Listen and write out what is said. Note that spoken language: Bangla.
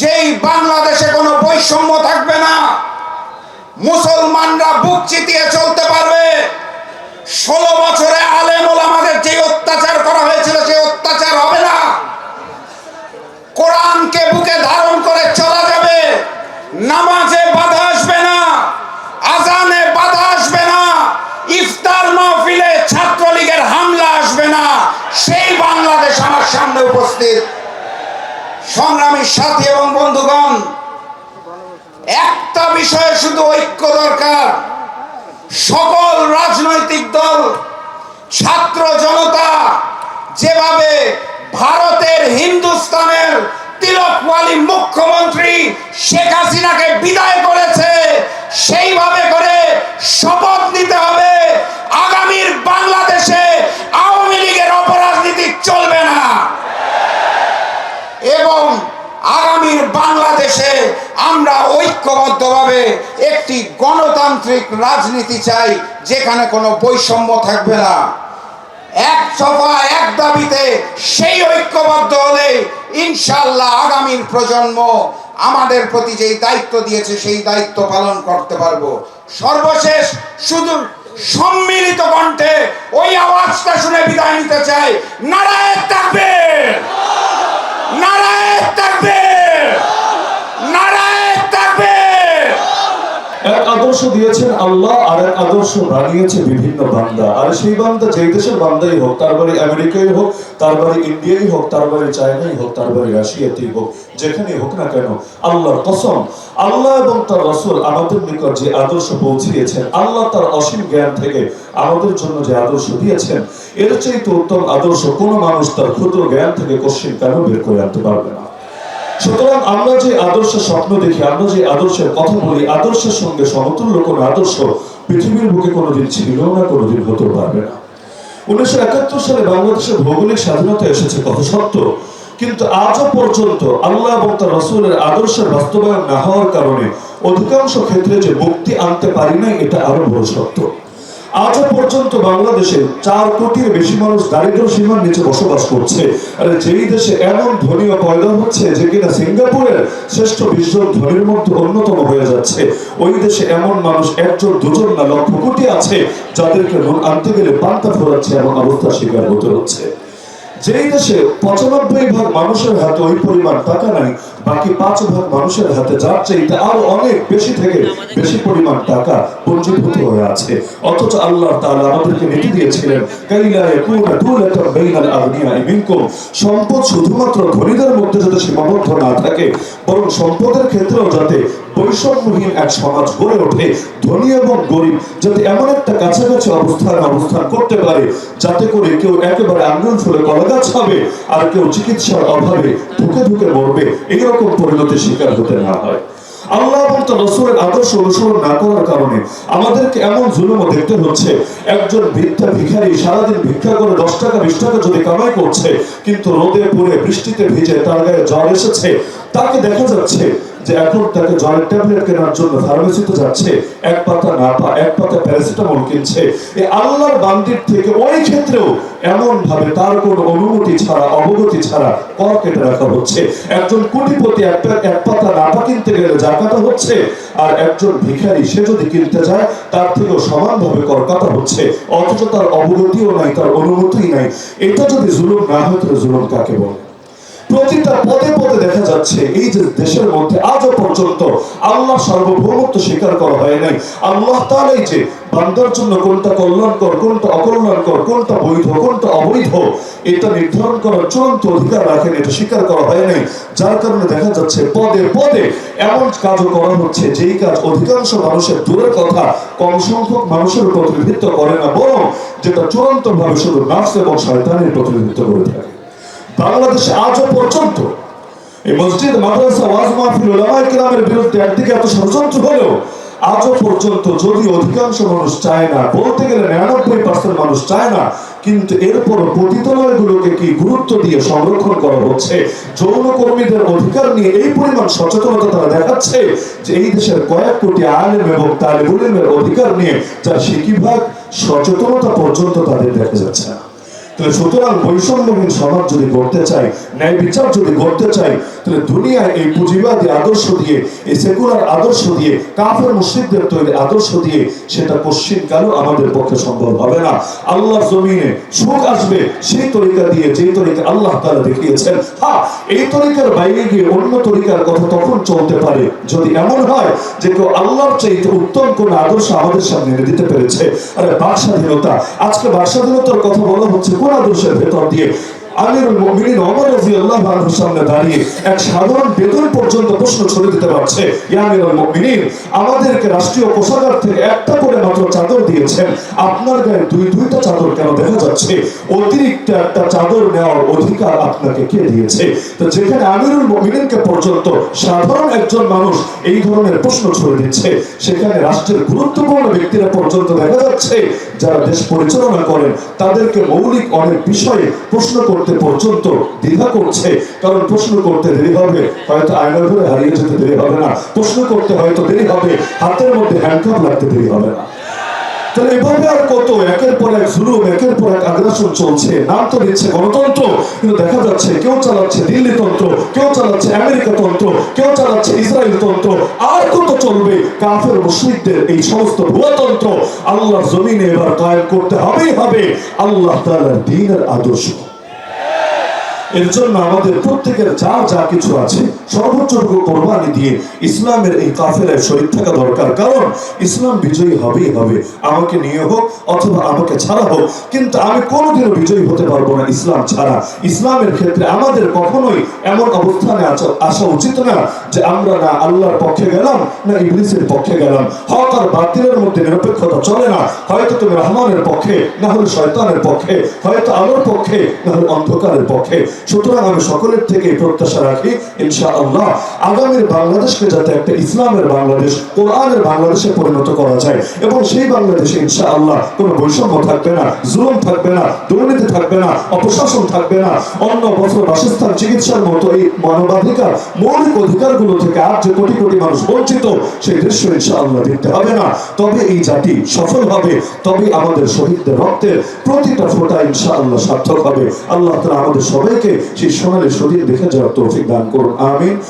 যেই বাংলাদেশে কোনো বৈষম্য থাকবে না, মুসলমানরা বুক চিতিয়ে চলতে পারবে। ষোলো বছরে আলেমুল আমাদের যে অত্যাচার করা হয়েছিল, সেই অত্যাচার হবে না। কোরআনকে বুকে ধারণ করে চলা যাবে। নামাজে বাধা আসবে না আজানে বাধা আসবে না, ইফতার মাহফিলে ছাত্রলীগের হামলা আসবে না। সেই বাংলাদেশ আমার সামনে উপস্থিত। সংগ্রামী সাথী এবং বন্ধুগণ, একটা বিষয়ে শুধু ঐক্য দরকার। সকল রাজনৈতিক দল, ছাত্র জনতা, যেভাবে ভারতের হিন্দুস্তানের তিলকওয়ালি মুখ্যমন্ত্রী শেখ হাসিনাকে বিদায় করেছে, সেইভাবে করে শপথ নিতে হবে আগামীর বাংলাদেশে আওয়ামী লীগের অপরাজনীতি চলবে না এবং আগামীর বাংলাদেশে আমরা ঐক্যবদ্ধভাবে একটি গণতান্ত্রিক রাজনীতি চাই, যেখানে কোনো বৈষম্য থাকবে না। এক সফা এক দাবিতে সেই ঐক্যবদ্ধ হলে ইনশাল্লাহ আগামীর প্রজন্ম আমাদের প্রতি যেই দায়িত্ব দিয়েছে, সেই দায়িত্ব পালন করতে পারব। সর্বশেষ শুধু সম্মিলিত কণ্ঠে ওই আওয়াজটা শুনে বিদায় নিতে চাই। নারায়ণ থাকবে নারায়ণ থাকবে নারায়ণ থাকবে এক আদর্শ দিয়েছেন আল্লাহ, আর এক আদর্শ বানিয়েছে বিভিন্ন বান্দা। আর সেই বান্দা যেই দেশের বান্দাই হোক, তার বাড়ি আমেরিকাই হোক, তার বাড়ি ইন্ডিয়াই হোক, তার বাড়ি চায়নাই হোক, তার বাড়ি রাশিয়াতেই হোক, যেখানেই হোক না কেন, আল্লাহর কসম, আল্লাহ এবং তার রসুল আমাদের নিকট যে আদর্শ পৌঁছিয়েছেন, আল্লাহ তার অসীম জ্ঞান থেকে আমাদের জন্য যে আদর্শ দিয়েছেন, এর চাইতে উত্তম আদর্শ কোনো মানুষ তার ক্ষুদ্র জ্ঞান থেকে কোশ্চিন কেন বের করে আনতে পারবে না। সুতরাং আমরা যে আদর্শের স্বপ্ন দেখি, আমরা যে আদর্শের কথা বলি, আদর্শের সঙ্গে সমতুল্য কোন আদর্শ পৃথিবীর বুকে কোনোদিন ছিল না, কোনোদিন হতে পারবে না। উনিশশো একাত্তর সালে বাংলাদেশের ভৌগোলিক স্বাধীনতা এসেছে কত সত্য। কিন্তু আজও পর্যন্ত আল্লাহ এবং তার রসুলের আদর্শের বাস্তবায়ন না হওয়ার কারণে অধিকাংশ ক্ষেত্রে যে মুক্তি আনতে পারি নাই, এটা আরও বড় সত্য। আজও পর্যন্ত বাংলাদেশে চার কোটির বেশি মানুষ দারিদ্র সীমার নিচে বসবাস করছে। আর যেই দেশে এমন ধনীয় পয়দা হচ্ছে যে কিনা সিঙ্গাপুরের শ্রেষ্ঠ বিশজন ধনীর মধ্যে অন্যতম হয়ে যাচ্ছে। ওই দেশে এমন মানুষ একজন, দুজন না লক্ষ কোটি আছে যাদেরকে আনতে গেলে পান্তা ফোরাচ্ছে এবং অবস্থার শিকার হতে হচ্ছে। যেই দেশে পঁচানব্বই ভাগ মানুষের হাতে ওই পরিমাণ টাকা নাই, বাকি পাঁচ ভাগ মানুষের হাতে যার চাইতে আরও অনেক বেশি থেকে বেশি পরিমাণ টাকা পঞ্জীভূত হয়ে আছে। অথচ আল্লাহ তাআলা আমাদেরকে নীতি দিয়েছিলেন কাইলা ইয়াকুনা দুলাতান বাইনাল সম্পদ শুধুমাত্র ধনীদের মধ্যে যাতে সীমাবদ্ধ না থাকে, বরং সম্পদের ক্ষেত্রেও যাতে বৈষম্যহীন এক সমাজ গড়ে ওঠে, ধনী এবং গরিব যাতে এমন একটা কাছাকাছি অবস্থান অবস্থান করতে পারে, যাতে করে কেউ একেবারে আঙ্গুল ফুলে আর কেউ চিকিৎসার অভাবে ধুকে ধুকে মরবে, এইরকম পরিণতির শিকার হতে না হয়। রসুলের আদর্শ অনুসরণ না করার কারণে আমাদেরকে এমন জুলুম দেখতে হচ্ছে। একজন ভিক্ষা ভিখারি সারাদিন ভিক্ষা করে দশ টাকা, বিশ টাকা যদি কামাই করছে, কিন্তু রোদে পড়ে বৃষ্টিতে ভিজে তার গায়ে জ্বর এসেছে, তাকে দেখা যাচ্ছে যে এখন তাকে জ্বরের ট্যাবলেট কেনার জন্য ফার্মেসিতে যাচ্ছে, এক পাতা এক পাতা প্যারাসিটামল কিনছে। এই আল্লাহর বান্দির থেকে ওই ক্ষেত্রেও এমন ভাবে তার কোনো অনুমতি ছাড়া, অবগতি ছাড়া কর কেটে রাখা হচ্ছে। একজন কোটিপতি এক পাতা না পা কিনতে গেলে কাটা হচ্ছে, আর একজন ভিখারি, সে যদি কিনতে যায় তার থেকেও সমানভাবে কর কাটা হচ্ছে। অথচ তার অবগতিও নাই, তার অনুমতিই নাই। এটা যদি জুলুম না হয়, তাহলে জুলুম কাকে বলে? প্রতিটা পদে পদে যাচ্ছে, এই যে দেশের মধ্যে আজও পর্যন্ত আল্লাহ সার্বভৌমত্ব স্বীকার করা হয় নাই। আল্লাহ তালাই যে বান্দার জন্য কোনটা কল্যাণকর, কোনটা অকল্যাণকর, কোনটা বৈধ, কোনটা অবৈধ, এটা নির্ধারণ করার চূড়ান্ত অধিকার রাখেন, এটা স্বীকার করা হয় নাই। যার কারণে দেখা যাচ্ছে পদে পদে এমন কাজও করা হচ্ছে, যেই কাজ অধিকাংশ মানুষের দূরের কথা, কম সংখ্যক মানুষের প্রতিনিধিত্ব করে না, বরং যেটা চূড়ান্ত ভাবে শুধু নার্স এবং শয়তানের প্রতিনিধিত্ব করে থাকে। বাংলাদেশে আজও পর্যন্ত এই মসজিদ, মাদ্রাসা, ওয়াজ মাহফিল ওলামায়ে কেরামের বিরুদ্ধে একদিকে এত ষড়যন্ত্র হলেও আজও পর্যন্ত যদি অধিকাংশ মানুষ চায় না, বলতে গেলে নিরানব্বই পার্সেন্ট মানুষ চায় না, কিন্তু এরপর পতিতালয়গুলোকে কি গুরুত্ব দিয়ে সংরক্ষণ করা হচ্ছে? যৌন কর্মীদের অধিকার নিয়ে এই পরিমাণ সচেতনতা তারা দেখাচ্ছে যে এই দেশের কয়েক কোটি আলেম এবং তালিবুলিমের অধিকার নিয়ে যার সিকিভাগ সচেতনতা পর্যন্ত তাদের দেখা যাচ্ছে না। তাহলে সুতরাং বৈষম্যহীন সমাজ যদি গড়তে চাই ন্যায় বিচার যদি গড়তে চাই তাহলে দুনিয়ায় এই পুঁজিবাদী আদর্শ দিয়ে, এই সেকুলার আদর্শ দিয়ে, কাফের মুসলিমদের তৈরি আদর্শ দিয়ে সেটা কশ্চিন কালও আমাদের পক্ষে সম্ভব হবে না। আল্লাহর জমিনে সুখ আসবে, সেই তরিকা দিয়ে যে তরিকা আল্লাহ তাআলা দেখিয়েছেন হ্যাঁ এই তরিকার বাইরে গিয়ে অন্য তরিকার কথা তখন চলতে পারে। যদি এমন হয় যে কেউ আল্লাহর চাইতে উত্তম কোন আদর্শ আমাদের সামনে এনে দিতে পেরেছে, আরে বাক স্বাধীনতা আজকে বাক স্বাধীনতার কথা বলা হচ্ছে কোন আদর্শের ভেতর দিয়ে? আমিরুল মুমিনিন ওমর রাদিয়াল্লাহু আনহুর সামনে দাঁড়িয়ে এক সাধারণ বেতন পর্যন্ত প্রশ্ন ছড়ে দিতে পারছে, ইয়া আমিরুল মুমিনিন, আমাদেরকে রাষ্ট্রীয় কোষাগার থেকে একটা করে মাত্র চাদর দিয়েছেন। আপনার গায়ে দুই দুইটা চাদর কেন দেখা যাচ্ছে? অতিরিক্ত একটা চাদর নেওয়ার অধিকার আপনাকে কে দিয়েছে? তো যেখানে আমিরুল মুমিনিনকে পর্যন্ত সাধারণ একজন মানুষ এই ধরনের প্রশ্ন ছড়ে দিচ্ছে, সেখানে রাষ্ট্রের গুরুত্বপূর্ণ ব্যক্তিরা পর্যন্ত দেখা যাচ্ছে যারা দেশ পরিচালনা করেন, তাদেরকে মৌলিক অনেক বিষয়ে প্রশ্ন করতে পর্যন্ত দ্বিধা করছে। কারণ প্রশ্ন করতে দেরি হবে, হয়তো আয়নার ঘরে হারিয়ে যেতে দেরি হবে না। প্রশ্ন করতে হয়তো দেরি হবে, হাতের মধ্যে হ্যান্ডকাপ লাগতে দেরি হবে না। তাহলে এভাবে আর কত? একের পর এক জুলুম, একের পর এক আগ্রাসন চলছে। নাম তো দিচ্ছে গণতন্ত্র, কিন্তু দেখা যাচ্ছে কেউ চালাচ্ছে দিল্লি তন্ত্র, কেউ চালাচ্ছে আমেরিকা তন্ত্র, কেউ চালাচ্ছে ইসরায়েল তন্ত্র। আর কত চলবে? কাফের, মুশরিকদের এই সমস্ত ভুয়াতন্ত্র আল্লাহর জমিনে এবার কায়েম করতে হবেই হবে। আল্লাহ তাআলার দ্বীনের আদর্শ। এর জন্য আমাদের প্রত্যেকের যা যা কিছু আছে, সর্বোচ্চটুকু কোরবানি দিয়ে ইসলামের এই কাফেলায় শরীর থাকা দরকার। কারণ ইসলাম বিজয়ী হবেই হবে। আমাকে নিয়ে হোক অথবা আমাকে ছাড়া হোক, কিন্তু আমি কোনোদিনও বিজয়ী হতে পারব না ইসলাম ছাড়া। ইসলামের ক্ষেত্রে আমাদের কখনোই এমন অবস্থানে আসা উচিত না যে আমরা না আল্লাহর পক্ষে গেলাম, না ইবলিসের পক্ষে গেলাম। হক আর বাতিলের মধ্যে নিরপেক্ষতা চলে না। হয়তো তুমি রহমানের পক্ষে, না হলে শয়তানের পক্ষে, হয়তো আলোর পক্ষে, না হলে অন্ধকারের পক্ষে। সুতরাং আমি সকলের থেকে প্রত্যাশা রাখি, ইনশাআল্লাহ। আগামীর বাংলাদেশকে যাতে একটা ইসলামের বাংলাদেশ, কোরআনের বাংলাদেশে পরিণত করা যায়, এবং সেই বাংলাদেশে ইনশাআল্লাহ কোনো বৈষম্য থাকবে না, জুলুম থাকবে না, দুর্নীতি থাকবে না, অপশাসন থাকবে না। অন্য বছর বাসস্থান, চিকিৎসার মতো এই মানবাধিকার, মৌলিক অধিকারগুলো থেকে আজ যে কোটি কোটি মানুষ বঞ্চিত, সেই দৃশ্য ইনশাআল্লাহ দেখতে হবে না। তবে এই জাতি সফল হবে তবে আমাদের শহীদদের রক্তের প্রতিটা ফোঁটা ইনশাআল্লাহ সার্থক হবে। আল্লাহ তারা আমাদের সবাইকে সেই সোনালী শরীর দেখে যাওয়ার তৌফিক দান করুন আমিন।